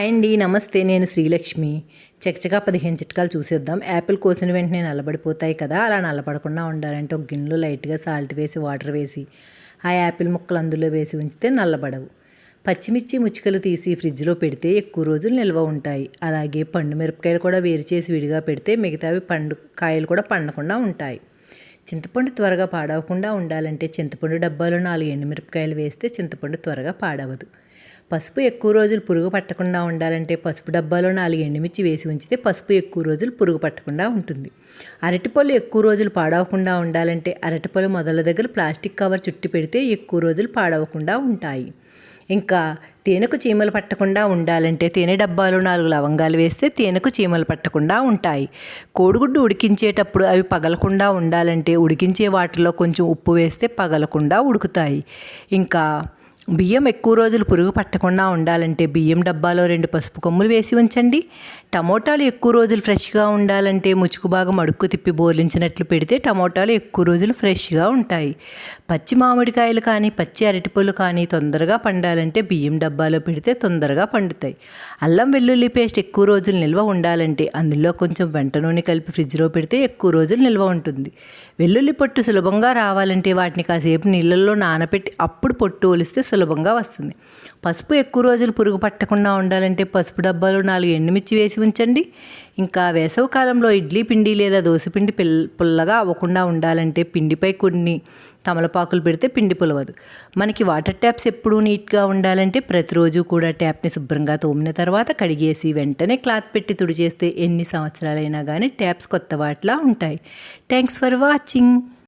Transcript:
Hi అండి నమస్తే నేను శ్రీలక్ష్మి. చకచకా పదిహేను చిట్కాలు చూసేద్దాం. యాపిల్ కోసిన వెంటనే నల్లబడిపోతాయి కదా అలా నల్లబడకుండా ఉండాలంటే ఒక గిన్నెలో లైట్గా సాల్ట్ వేసి వాటర్ వేసి ఆ యాపిల్ ముక్కలు అందులో వేసి ఉంచితే నల్లబడవు. పచ్చిమిర్చి ముచ్చికలు తీసి ఫ్రిడ్జ్లో పెడితే ఎక్కువ రోజులు నిల్వ ఉంటాయి. అలాగే పండు మిరపకాయలు కూడా వేరు చేసి విడిగా పెడితే మిగతావి పండు కాయలు కూడా పండకుండా ఉంటాయి. చింతపండు త్వరగా పాడవకుండా ఉండాలంటే చింతపండు డబ్బాలో నాలుగు ఎండుమిరపకాయలు వేస్తే చింతపండు త్వరగా పాడవదు. పసుపు ఎక్కువ రోజులు పురుగు పట్టకుండా ఉండాలంటే పసుపు డబ్బాలో నాలుగు ఎండుమిర్చి వేసి ఉంచితే పసుపు ఎక్కువ రోజులు పురుగు పట్టకుండా ఉంటుంది. అరటిపళ్ళు ఎక్కువ రోజులు పాడవకుండా ఉండాలంటే అరటిపళ్ళు మొదల దగ్గర ప్లాస్టిక్ కవర్ చుట్టి పెడితే ఎక్కువ రోజులు పాడవకుండా ఉంటాయి. ఇంకా తేనెకు చీమలు పట్టకుండా ఉండాలంటే తేనె డబ్బాలో నాలుగు లవంగాలు వేస్తే తేనెకు చీమలు పట్టకుండా ఉంటాయి. కోడిగుడ్డు ఉడికించేటప్పుడు అవి పగలకుండా ఉండాలంటే ఉడికించే వాటిలో కొంచెం ఉప్పు వేస్తే పగలకుండా ఉడుకుతాయి. ఇంకా బియ్యం ఎక్కువ రోజులు పురుగు పట్టకుండా ఉండాలంటే బియ్యం డబ్బాలో రెండు పసుపు కొమ్ములు వేసి ఉంచండి. టమోటాలు ఎక్కువ రోజులు ఫ్రెష్గా ఉండాలంటే ముచుకు బాగా అడుక్కు తిప్పి బోర్లించినట్లు పెడితే టమోటాలు ఎక్కువ రోజులు ఫ్రెష్గా ఉంటాయి. పచ్చి మామిడికాయలు కానీ పచ్చి అరటిపళ్ళు కానీ తొందరగా పండాలంటే బియ్యం డబ్బాలో పెడితే తొందరగా పండుతాయి. అల్లం వెల్లుల్లి పేస్ట్ ఎక్కువ రోజులు నిల్వ ఉండాలంటే అందులో కొంచెం వెంట నూనె కలిపి ఫ్రిడ్జ్లో పెడితే ఎక్కువ రోజులు నిల్వ ఉంటుంది. వెల్లుల్లి పొట్టు సులభంగా రావాలంటే వాటిని కాసేపు నీళ్ళల్లో నానబెట్టి అప్పుడు పొట్టు ఒలిస్తే సులభంగా వస్తుంది. పసుపు ఎక్కువ రోజులు పురుగు పట్టకుండా ఉండాలంటే పసుపు డబ్బాలో నాలుగు ఎండుమిర్చి వేసి ఉంచండి. ఇంకా వేసవి కాలంలో ఇడ్లీ పిండి లేదా దోశపిండి పిల్ పుల్లగా అవ్వకుండా ఉండాలంటే పిండిపై కొన్ని తమలపాకులు పెడితే పిండి పులవదు. మనకి వాటర్ ట్యాప్స్ ఎప్పుడూ నీట్గా ఉండాలంటే ప్రతిరోజు కూడా ట్యాప్ని శుభ్రంగా తోమిన తర్వాత కడిగేసి వెంటనే క్లాత్ పెట్టి తుడిచేస్తే ఎన్ని సంవత్సరాలైనా కానీ ట్యాప్స్ కొత్త వాటిలా ఉంటాయి. Thanks for watching.